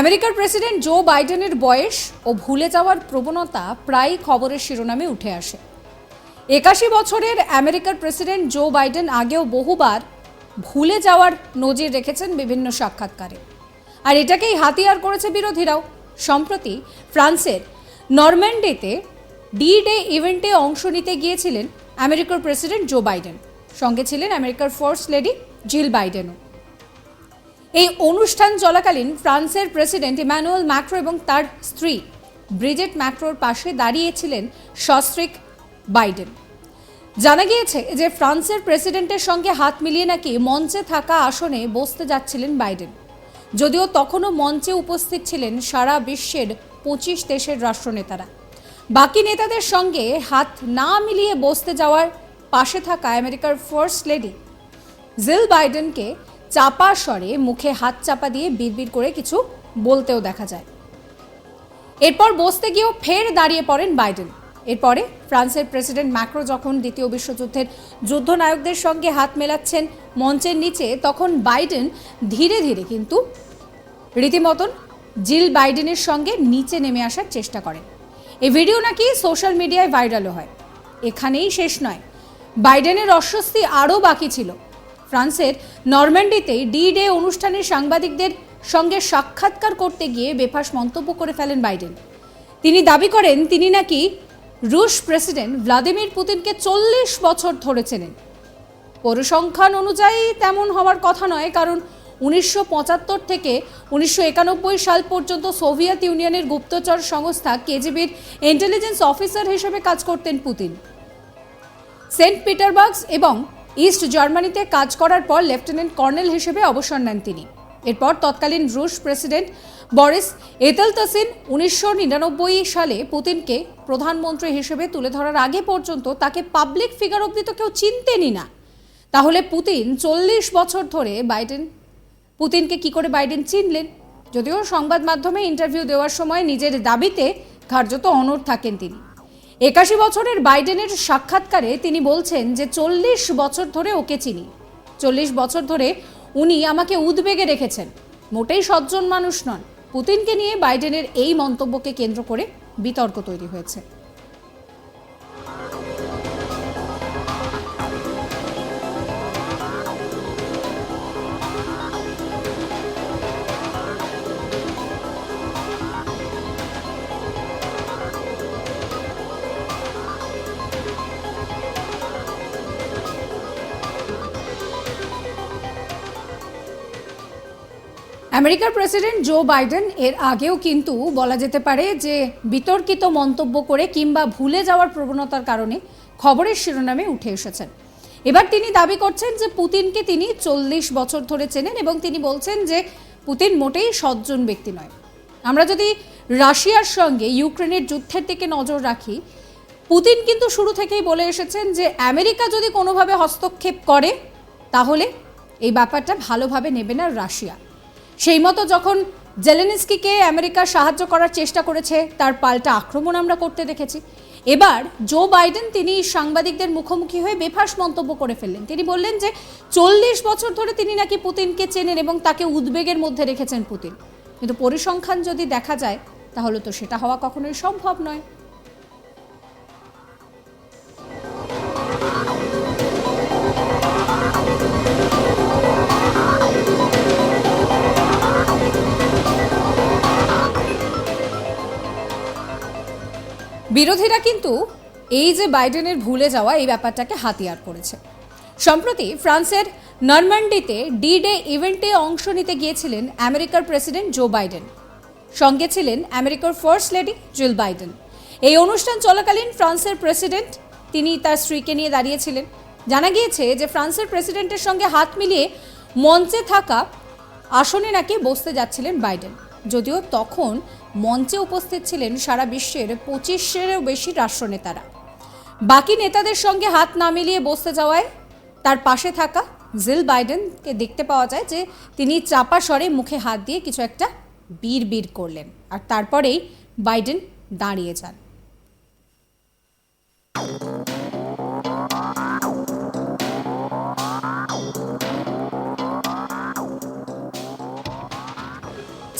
আমেরিকার president Joe বাইডেনের বয়স ও ভুলে যাওয়ার প্রবণতা প্রায় খবরের শিরোনামে উঠে আসে। একাশি বছরের আমেরিকার প্রেসিডেন্ট জো বাইডেন আগেও বহুবার ভুলে যাওয়ার নজির রেখেছেন বিভিন্ন সাক্ষাৎকারে। আর এটাকেই হাতিয়ার করেছে বিরোধীরাও। সম্প্রতি ফ্রান্সের নরম্যান্ডিতে ডি ডে ইভেন্টে অংশ নিতে গিয়েছিলেন আমেরিকার প্রেসিডেন্ট জো বাইডেন। সঙ্গে ছিলেন আমেরিকার ফার্স্ট লেডি জিল বাইডেনও। এই অনুষ্ঠান চলাকালীন ফ্রান্সের প্রেসিডেন্ট ইমানুয়েল ম্যাক্রো এবং তার স্ত্রী ব্রিজেট ম্যাক্রোর পাশে দাঁড়িয়েছিলেন সস্ত্রিক বাইডেন। জানা গিয়েছে যে ফ্রান্সের প্রেসিডেন্টের সঙ্গে হাত মিলিয়ে নাকি মঞ্চে থাকা আসনে বসতে যাচ্ছিলেন বাইডেন। যদিও তখনও মঞ্চে উপস্থিত ছিলেন সারা বিশ্বের পঁচিশ দেশের রাষ্ট্রনেতারা। বাকি নেতাদের সঙ্গে হাত না মিলিয়ে বসতে যাওয়ার পাশে থাকা আমেরিকার ফার্স্ট লেডি জিল বাইডেনকে চাপা স্বরে মুখে হাত চাপা দিয়ে বিড়বিড় করে কিছু বলতেও দেখা যায়। এরপর বসতে গিয়েও ফের দাঁড়িয়ে পড়েন বাইডেন। এরপরে ফ্রান্সের প্রেসিডেন্ট ম্যাক্রো যখন দ্বিতীয় বিশ্বযুদ্ধের যুদ্ধনায়কদের সঙ্গে হাত মেলাচ্ছেন মঞ্চের নিচে, তখন বাইডেন ধীরে ধীরে কিন্তু রীতিমতন জিল বাইডেনের সঙ্গে নিচে নেমে আসার চেষ্টা করেন। এই ভিডিও নাকি সোশ্যাল মিডিয়ায় ভাইরালও হয়। এখানেই শেষ নয়। বাইডেনের অস্বস্তি আরও বাকি ছিল। ফ্রান্সের নরম্যান্ডিতে ডি ডে অনুষ্ঠানের সাংবাদিকদের সঙ্গে সাক্ষাৎকার করতে গিয়ে বেফাস মন্তব্য করে ফেলেন বাইডেন। তিনি দাবি করেন, তিনি নাকি রুশ প্রেসিডেন্ট ভ্লাদিমির পুতিনকে চল্লিশ বছর ধরে চেনেন। পরিসংখ্যান অনুযায়ী তেমন হওয়ার কথা নয়, কারণ উনিশশো পঁচাত্তর থেকে উনিশশো একানব্বই সাল পর্যন্ত সোভিয়েত ইউনিয়নের গুপ্তচর সংস্থা কেজিবির ইন্টেলিজেন্স অফিসার হিসেবে কাজ করতেন পুতিন। সেন্ট পিটারবার্গস এবং ইস্ট জার্মানিতে কাজ করার পর লেফটেন্যান্ট কর্নেল হিসেবে অবসর নেন তিনি। এরপর তৎকালীন রুশ প্রেসিডেন্ট বরিস এতেলতাসিন উনিশশো নিরানব্বই সালে পুতিনকে প্রধানমন্ত্রী হিসেবে তুলে ধরার আগে পর্যন্ত তাকে পাবলিক ফিগার অব্দি তো কেউ চিনতেনই না। তাহলে পুতিন চল্লিশ বছর ধরে বাইডেন, পুতিনকে কি করে বাইডেন চিনলেন? যদিও সংবাদ মাধ্যমে ইন্টারভিউ দেওয়ার সময় নিজের দাবিতে কার্যত অনড় থাকেন তিনি। একাশি বছরের বাইডেনের সাক্ষাৎকারে তিনি বলছেন যে চল্লিশ বছর ধরে ওকে চিনি। চল্লিশ বছর ধরে উনি আমাকে উদ্বেগে রেখেছেন। মোটেই সজ্জন মানুষ নন। পুতিনকে নিয়ে বাইডেনের এই মন্তব্যকে কেন্দ্র করে বিতর্ক তৈরি হয়েছে। আমেরিকার প্রেসিডেন্ট জো বাইডেন এর আগেও কিন্তু বলা যেতে পারে যে বিতর্কিত মন্তব্য করে কিংবা ভুলে যাওয়ার প্রবণতার কারণে খবরের শিরোনামে উঠে এসেছেন। এবার তিনি দাবি করছেন যে পুতিনকে তিনি চল্লিশ বছর ধরে চেনেন এবং তিনি বলছেন যে পুতিন মোটেই সজ্জন ব্যক্তি নয়। আমরা যদি রাশিয়ার সঙ্গে ইউক্রেনের যুদ্ধের দিকে নজর রাখি, পুতিন কিন্তু শুরু থেকেই বলে এসেছেন যে আমেরিকা যদি কোনোভাবে হস্তক্ষেপ করে, তাহলে এই ব্যাপারটা ভালোভাবে নেবে না রাশিয়া। সেই মতো যখন জেলেনিস্কিকে আমেরিকা সাহায্য করার চেষ্টা করেছে, তার পাল্টা আক্রমণ আমরা করতে দেখেছি। এবার জো বাইডেন তিনি সাংবাদিকদের মুখোমুখি হয়ে বেফাস মন্তব্য করে ফেললেন। তিনি বললেন যে, চল্লিশ বছর ধরে তিনি নাকি পুতিনকে চেনেন এবং তাকে উদ্বেগের মধ্যে রেখেছেন পুতিন। কিন্তু পরিসংখ্যান যদি দেখা যায়, তাহলে তো সেটা হওয়া কখনোই সম্ভব নয়। বিরোধীরা কিন্তু এই যে বাইডেনের ভুলে যাওয়া এই ব্যাপারটাকে হাতিয়ার করেছে। সম্প্রতি ফ্রান্সের নরম্যান্ডিতে ডি ডে ইভেন্টে অংশ নিতে গিয়েছিলেন আমেরিকার প্রেসিডেন্ট জো বাইডেন। সঙ্গে ছিলেন আমেরিকার ফার্স্ট লেডি জিল বাইডেন। এই অনুষ্ঠান চলাকালীন ফ্রান্সের প্রেসিডেন্ট তিনি তার স্ত্রীকে নিয়ে দাঁড়িয়েছিলেন। জানা গিয়েছে যে ফ্রান্সের প্রেসিডেন্টের সঙ্গে হাত মিলিয়ে মঞ্চে থাকা আসনে নাকি বসতে যাচ্ছিলেন বাইডেন। যদিও তখন মঞ্চে উপস্থিত ছিলেন সারা বিশ্বের পঁচিশেরও বেশি রাষ্ট্রনেতারা। বাকি নেতাদের সঙ্গে হাত না মিলিয়ে বসতে যাওয়ায় তার পাশে থাকা জিল বাইডেনকে দেখতে পাওয়া যায় যে তিনি চাপা স্বরে মুখে হাত দিয়ে কিছু একটা বীর বীর করলেন। আর তারপরেই বাইডেন দাঁড়িয়ে যান।